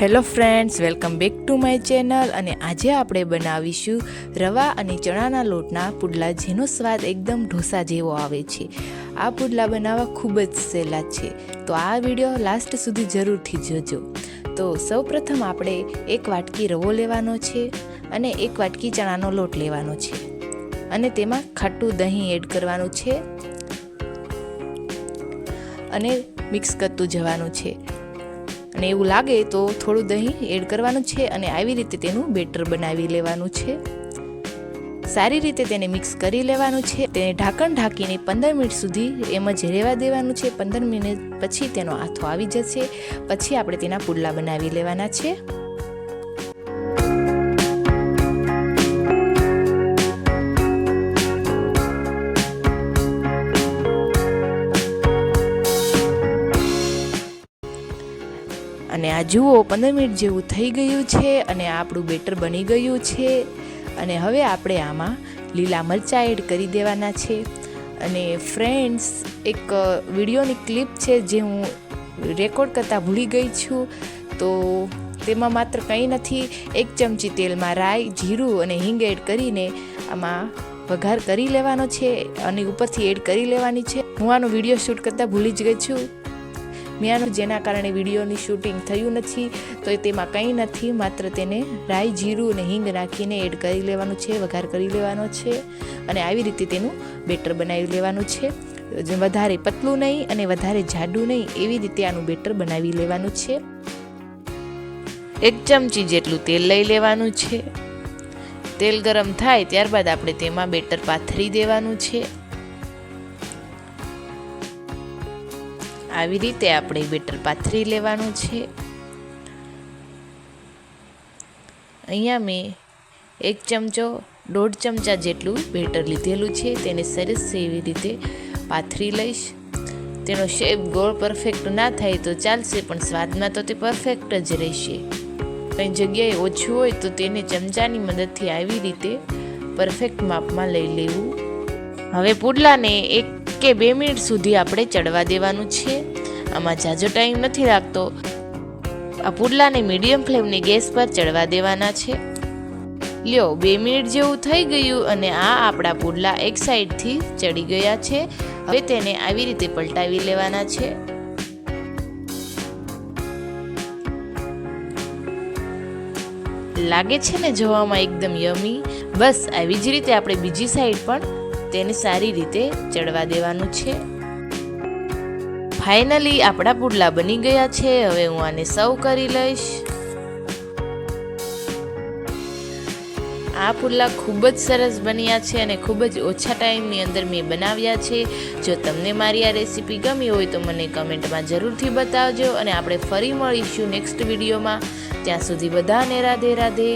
Hello friends, welcome back to my channel અને આજે આપણે બનાવીશું રવા અને ચણાના લોટના પુડલા જેનો સ્વાદ એકદમ ઢોસા જેવો આવે છે. આ પુડલા બનાવવા ખૂબ જ સહેલા છે. તો આ વીડિયો લાસ્ટ સુધી જરૂરથી જોજો. તો સૌપ્રથમ આપણે એક વાટકી રવો લેવાનો છે અને એક વાટકી ચણાનો લોટ લેવાનો છે. અને તેમાં ખાટું દહીં એડ કરવાનું છે. અને મિક્સ કરતું જવાનું છે. અને એવું લાગે તો થોડું દહીં એડ કરવાનું છે અને આવી રીતે તેનું બેટર બનાવી લેવાનું છે. સારી રીતે તેને મિક્સ કરી લેવાનું છે. તેને ઢાંકણ ઢાંકીને પંદર મિનિટ સુધી એમ જ રહેવા દેવાનું છે. પંદર મિનિટ પછી તેનો આથો આવી જશે. પછી આપણે તેના પુડલા બનાવી લેવાના છે. અને આ જુઓ, પંદર મિનિટ જેવું થઈ ગયું છે અને આપણું બેટર બની ગયું છે. અને હવે આપણે આમાં લીલા મરચાં એડ કરી દેવાના છે. અને ફ્રેન્ડ્સ, એક વિડીયોની ક્લિપ છે જે હું રેકોર્ડ કરતાં ભૂલી ગઈ છું. તો તેમાં માત્ર કંઈ નથી, એક ચમચી તેલમાં રાઈ, જીરું અને હિંગ એડ કરીને આમાં વઘાર કરી લેવાનો છે અને ઉપરથી એડ કરી લેવાની છે. હું આનો વીડિયો શૂટ કરતાં ભૂલી જ ગઈ છું. મેં જેના કારણે વિડીયોની શૂટિંગ થયું નથી, તો તેમાં કંઈ નથી, માત્ર તેને રાઈ, જીરું અને હિંગ નાખીને એડ કરી લેવાનું છે, વઘાર કરી લેવાનો છે અને આવી રીતે તેનું બેટર બનાવી લેવાનું છે. વધારે પતલું નહીં અને વધારે જાડું નહીં, એવી રીતે આનું બેટર બનાવી લેવાનું છે. એક ચમચી જેટલું તેલ લઈ લેવાનું છે. તેલ ગરમ થાય ત્યારબાદ આપણે તેમાં બેટર પાથરી દેવાનું છે. આવી રીતે આપણે બેટર પાથરી લેવાનું છે. અહીંયા મેં એક ચમચો, દોઢ ચમચા જેટલું બેટર લીધેલું છે. તેને સરસ એવી રીતે પાથરી લઈશ. તેનો શેપ ગોળ પરફેક્ટ ના થાય તો ચાલશે, પણ સ્વાદમાં તો તે પરફેક્ટ જ રહેશે. કંઈ જગ્યાએ ઓછું હોય તો તેને ચમચાની મદદથી આવી રીતે પરફેક્ટ માપમાં લઈ લેવું. હવે પુડલાને એક કે બે મિનિટ સુધી આપણે ચડવા દેવાનું છે. આમાં જાજો ટાઈમ નથી લાગતો. આ પુડલાને મીડિયમ ફ્લેમની ગેસ પર ચડવા દેવાના છે. લ્યો, બે મિનિટ જેવું થઈ ગયું અને આ આપણા પુડલા એક સાઈડથી ચડી ગયા છે. હવે તેને આવી રીતે પલટાવી લેવાના છે. લાગે છે ને જોવામાં એકદમ યમી? બસ, આવી જ રીતે આપણે બીજી સાઈડ પણ તેને સારી રીતે ચડવા દેવાનું છે. ફાઇનલી આપણા પુડલા બની ગયા છે. હવે હું આને સર્વ કરી લઈશ. આ પુડલા ખૂબ જ સરસ બન્યા છે અને ખૂબ જ ઓછા ટાઈમની અંદર મેં બનાવ્યા છે. જો તમને મારી આ રેસીપી ગમી હોય તો મને કમેન્ટમાં જરૂરથી બતાવજો અને આપણે ફરી મળીશું નેક્સ્ટ વિડીયોમાં. ત્યાં સુધી બધાને રાધે રાધે.